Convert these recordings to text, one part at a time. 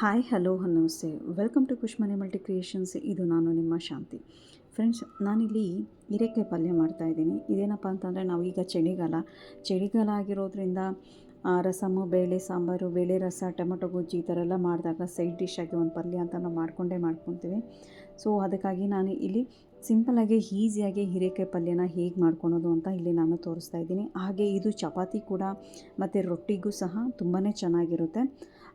Hi, hello, ನಮಸ್ತೆ. Welcome to Khushmane multi creations. ಇದು ನಾನು ನಿಮ್ಮ ಶಾಂತಿ. ಫ್ರೆಂಡ್ಸ್, ನಾನಿಲ್ಲಿ ಹೀರೆಕಾಯಿ ಪಲ್ಯ ಮಾಡ್ತಾಯಿದ್ದೀನಿ ಇದೇನಪ್ಪ ಅಂತಂದರೆ, ನಾವೀಗ ಚಳಿಗಾಲ. ಚಳಿಗಾಲ ಆಗಿರೋದ್ರಿಂದ ಆ, ರಸಮ್ಮು ಬೇಳೆ ಸಾಂಬಾರು ಬೇಳೆ ರಸ ಟೊಮೊಟೊ ಗೊಜ್ಜು ಈ ಥರ ಎಲ್ಲ ಮಾಡಿದಾಗ ಸೈಡ್ ಡಿಶ್ ಆಗಿ ಒಂದು ಪಲ್ಯ ಅಂತ ನಾವು ಮಾಡಿಕೊಂಡೇ ಮಾಡ್ಕೊತೀವಿ. ಸೊ ಅದಕ್ಕಾಗಿ ನಾನು ಇಲ್ಲಿ ಸಿಂಪಲಾಗಿ ಈಸಿಯಾಗಿ ಹೀರೆಕಾಯಿ ಪಲ್ಯನ ಹೇಗೆ ಮಾಡ್ಕೊಳೋದು ಅಂತ ಇಲ್ಲಿ ನಾನು ತೋರಿಸ್ತಾ ಇದ್ದೀನಿ. ಹಾಗೆ ಇದು ಚಪಾತಿ ಕೂಡ ಮತ್ತು ರೊಟ್ಟಿಗೂ ಸಹ ತುಂಬಾ ಚೆನ್ನಾಗಿರುತ್ತೆ.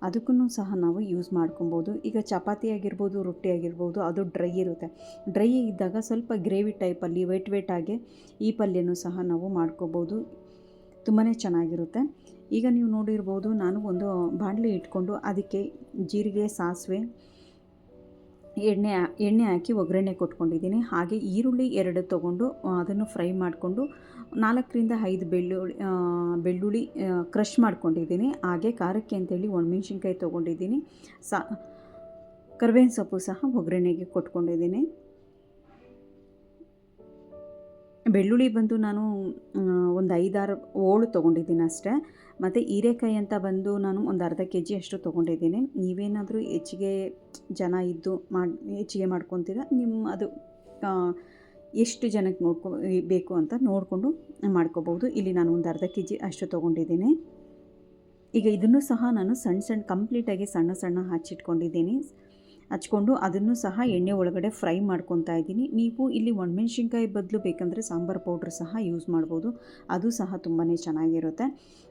ಅದಕ್ಕೂ ಸಹ ನಾವು ಯೂಸ್ ಮಾಡ್ಕೊಬೋದು. ಈಗ ಚಪಾತಿ ಆಗಿರ್ಬೋದು ರೊಟ್ಟಿ ಆಗಿರ್ಬೋದು ಅದು ಡ್ರೈ ಇರುತ್ತೆ. ಡ್ರೈ ಇದ್ದಾಗ ಸ್ವಲ್ಪ ಗ್ರೇವಿ ಟೈಪಲ್ಲಿ ವೆಟ್ ಆಗಿ ಈ ಪಲ್ಯನೂ ಸಹ ನಾವು ಮಾಡ್ಕೋಬೋದು. ತುಂಬಾ ಚೆನ್ನಾಗಿರುತ್ತೆ. ಈಗ ನೀವು ನೋಡಿರ್ಬೋದು, ನಾನು ಒಂದು ಬಾಣಲೆ ಇಟ್ಕೊಂಡು ಅದಕ್ಕೆ ಜೀರಿಗೆ, ಸಾಸಿವೆ, ಎಣ್ಣೆ ಎಣ್ಣೆ ಹಾಕಿ ಒಗ್ಗರಣೆ ಕೊಟ್ಕೊಂಡಿದ್ದೀನಿ. ಹಾಗೆ ಈರುಳ್ಳಿ ಎರಡು ತೊಗೊಂಡು ಅದನ್ನು ಫ್ರೈ ಮಾಡಿಕೊಂಡು ನಾಲ್ಕರಿಂದ ಐದು ಬೆಳ್ಳುಳ್ಳಿ ಬೆಳ್ಳುಳ್ಳಿ ಕ್ರಷ್ ಮಾಡ್ಕೊಂಡಿದ್ದೀನಿ. ಹಾಗೆ ಖಾರಕ್ಕೆ ಅಂತೇಳಿ ಒಣಮೆಣ್ಸಿನ್ಕಾಯಿ ತೊಗೊಂಡಿದ್ದೀನಿ. ಸಾ, ಕರ್ಬೇವಿನ ಸೊಪ್ಪು ಸಹ ಒಗ್ಗರಣೆಗೆ ಕೊಟ್ಕೊಂಡಿದ್ದೀನಿ. ಬೆಳ್ಳುಳ್ಳಿ ಬಂದು ನಾನು ಒಂದು ಐದಾರು ಓಳು ತೊಗೊಂಡಿದ್ದೀನಿ ಅಷ್ಟೇ. ಮತ್ತು ಹೀರೆಕಾಯಿ ಅಂತ ಬಂದು ನಾನು ಒಂದು ಅರ್ಧ ಕೆ ಜಿ ಅಷ್ಟು ತೊಗೊಂಡಿದ್ದೀನಿ. ನೀವೇನಾದರೂ ಹೆಚ್ಚಿಗೆ ಜನ ಇದ್ದು ಮಾಡಿ, ಹೆಚ್ಚಿಗೆ ಮಾಡ್ಕೊತೀರ? ನಿಮ್ಮ ಅದು ಎಷ್ಟು ಜನಕ್ಕೆ ನೋಡ್ಕೊ, ಬೇಕು ಅಂತ ನೋಡಿಕೊಂಡು ಮಾಡ್ಕೋಬೋದು. ಇಲ್ಲಿ ನಾನು ಒಂದು ಅರ್ಧ ಕೆ ಜಿ ಅಷ್ಟು ತೊಗೊಂಡಿದ್ದೀನಿ. ಈಗ ಇದನ್ನು ಸಹ ನಾನು ಸಣ್ಣ ಸಣ್ಣ ಕಂಪ್ಲೀಟಾಗಿ ಸಣ್ಣ ಸಣ್ಣ ಹಚ್ಚಿಟ್ಕೊಂಡಿದ್ದೀನಿ. ಹಚ್ಕೊಂಡು ಅದನ್ನು ಸಹ ಎಣ್ಣೆ ಒಳಗಡೆ ಫ್ರೈ ಮಾಡ್ಕೊತಾ ಇದ್ದೀನಿ. ನೀವು ಇಲ್ಲಿ ಒಣಮೆಣ್ಸಿನ್ಕಾಯಿ ಬದಲು ಬೇಕಂದರೆ ಸಾಂಬಾರು ಪೌಡ್ರ್ ಸಹ ಯೂಸ್ ಮಾಡ್ಬೋದು. ಅದು ಸಹ ತುಂಬಾ ಚೆನ್ನಾಗಿರುತ್ತೆ.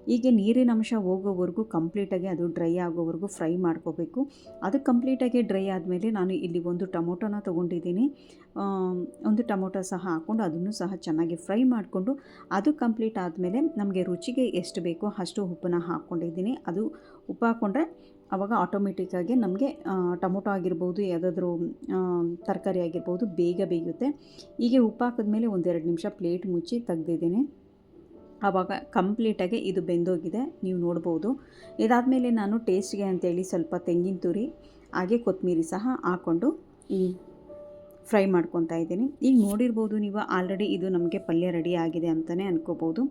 ಹೀಗೆ ನೀರಿನ ಅಂಶ ಹೋಗೋವರೆಗೂ ಕಂಪ್ಲೀಟಾಗಿ ಅದು ಡ್ರೈ ಆಗೋವರೆಗೂ ಫ್ರೈ ಮಾಡ್ಕೋಬೇಕು. ಅದು ಕಂಪ್ಲೀಟಾಗಿ ಡ್ರೈ ಆದಮೇಲೆ ನಾನು ಇಲ್ಲಿ ಒಂದು ಟೊಮೊಟೊನ ತೊಗೊಂಡಿದ್ದೀನಿ. ಒಂದು ಟೊಮೊಟೊ ಸಹ ಹಾಕ್ಕೊಂಡು ಅದನ್ನು ಸಹ ಚೆನ್ನಾಗಿ ಫ್ರೈ ಮಾಡಿಕೊಂಡು ಅದು ಕಂಪ್ಲೀಟ್ ಆದಮೇಲೆ ನಮಗೆ ರುಚಿಗೆ ಎಷ್ಟು ಬೇಕೋ ಅಷ್ಟು ಉಪ್ಪನ್ನ ಹಾಕ್ಕೊಂಡಿದ್ದೀನಿ. ಅದು ಉಪ್ಪು ಹಾಕ್ಕೊಂಡ್ರೆ ಆವಾಗ ಆಟೋಮೆಟಿಕ್ಕಾಗಿ ನಮಗೆ ಟೊಮೊಟೊ ಆಗಿರ್ಬೋದು, ಯಾವುದಾದ್ರೂ ತರಕಾರಿ ಆಗಿರ್ಬೋದು ಬೇಗ ಬೇಯುತ್ತೆ. ಹೀಗೆ ಉಪ್ಪು ಹಾಕಿದ್ಮೇಲೆ ಒಂದೆರಡು ನಿಮಿಷ ಪ್ಲೇಟ್ ಮುಚ್ಚಿ ತೆಗ್ದಿದ್ದೀನಿ. ಆವಾಗ ಕಂಪ್ಲೀಟಾಗಿ ಇದು ಬೆಂದೋಗಿದೆ. ನೀವು ನೋಡ್ಬೋದು. ಇದಾದಮೇಲೆ ನಾನು ಟೇಸ್ಟ್ಗೆ ಅಂತೇಳಿ ಸ್ವಲ್ಪ ತೆಂಗಿನ ತುರಿ, ಹಾಗೆ ಕೊತ್ತಂಬರಿ ಸಹ ಹಾಕ್ಕೊಂಡು ಫ್ರೈ ಮಾಡ್ಕೊತಾ ಇದ್ದೀನಿ. ಈಗ ನೋಡಿರ್ಬೋದು ನೀವು ಆಲ್ರೆಡಿ ಇದು ನಮಗೆ ಪಲ್ಯ ರೆಡಿ ಆಗಿದೆ ಅಂತಲೇ ಅನ್ಕೋಬೋದು.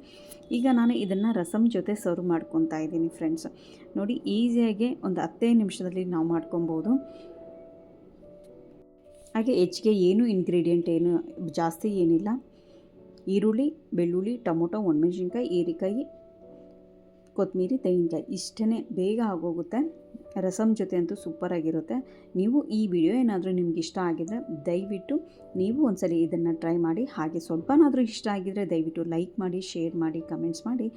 ಈಗ ನಾನು ಇದನ್ನು ರಸಮ್ ಜೊತೆ ಸರ್ವ್ ಮಾಡ್ಕೊತಾ ಇದ್ದೀನಿ ಫ್ರೆಂಡ್ಸ್. ನೋಡಿ, ಈಸಿಯಾಗಿ ಒಂದು ಹತ್ತೈದು ನಿಮಿಷದಲ್ಲಿ ನಾವು ಮಾಡ್ಕೊಬೋದು. ಹಾಗೆ ಹೆಚ್ಚಿಗೆ ಏನು ಇಂಗ್ರೀಡಿಯೆಂಟ್ ಏನು ಜಾಸ್ತಿ ಏನಿಲ್ಲ. ಈರುಳ್ಳಿ, ಬೆಳ್ಳುಳ್ಳಿ, ಟೊಮೊಟೊ, ಒಣಮೆಣ್ಸಿನ್ಕಾಯಿ ಹೀರೆಕಾಯಿ ಕೊತ್ತಂಬರಿ ತೆಂಗಿನಕಾಯಿ ಇಷ್ಟೇ ಬೇಗ ಆಗೋಗುತ್ತೆ. ರಸಮ್ ಜೊತೆ ಅಂತೂ ಸೂಪರಾಗಿರುತ್ತೆ ನೀವು ಈ ವಿಡಿಯೋ ಏನಾದರೂ ನಿಮ್ಗೆ ಇಷ್ಟ ಆಗಿದರೆ ದಯವಿಟ್ಟು ನೀವು ಒಂದ್ಸಲಿ ಇದನ್ನು ಟ್ರೈ ಮಾಡಿ, ಹಾಗೆ ಸ್ವಲ್ಪನಾದರೂ ಇಷ್ಟ ಆಗಿದರೆ ದಯವಿಟ್ಟು ಲೈಕ್ ಮಾಡಿ ಶೇರ್ ಮಾಡಿ ಕಮೆಂಟ್ಸ್ ಮಾಡಿ.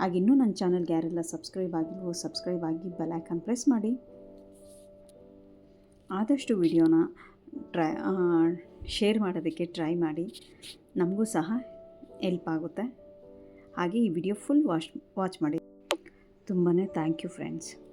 ಹಾಗೆ ಇನ್ನೂ ನನ್ನ ಚಾನಲ್ಗೆ ಯಾರೆಲ್ಲ ಸಬ್ಸ್ಕ್ರೈಬ್ ಆಗಿಲ್ವೋ ಸಬ್ಸ್ಕ್ರೈಬ್ ಆಗಿ ಬೆಲ್ ಐಕಾನ್ ಪ್ರೆಸ್ ಮಾಡಿ. ಆದಷ್ಟು ವಿಡಿಯೋನ ಟ್ರೈ ಶೇರ್ ಮಾಡೋದಕ್ಕೆ ಟ್ರೈ ಮಾಡಿ. ನಮಗೂ ಸಹ ಹೆಲ್ಪ್ ಆಗುತ್ತೆ. ಹಾಗೆ ಈ ವಿಡಿಯೋ ಫುಲ್ ವಾಚ್ ವಾಚ್ ಮಾಡಿ. ತುಂಬಾ ಥ್ಯಾಂಕ್ ಯು ಫ್ರೆಂಡ್ಸ್.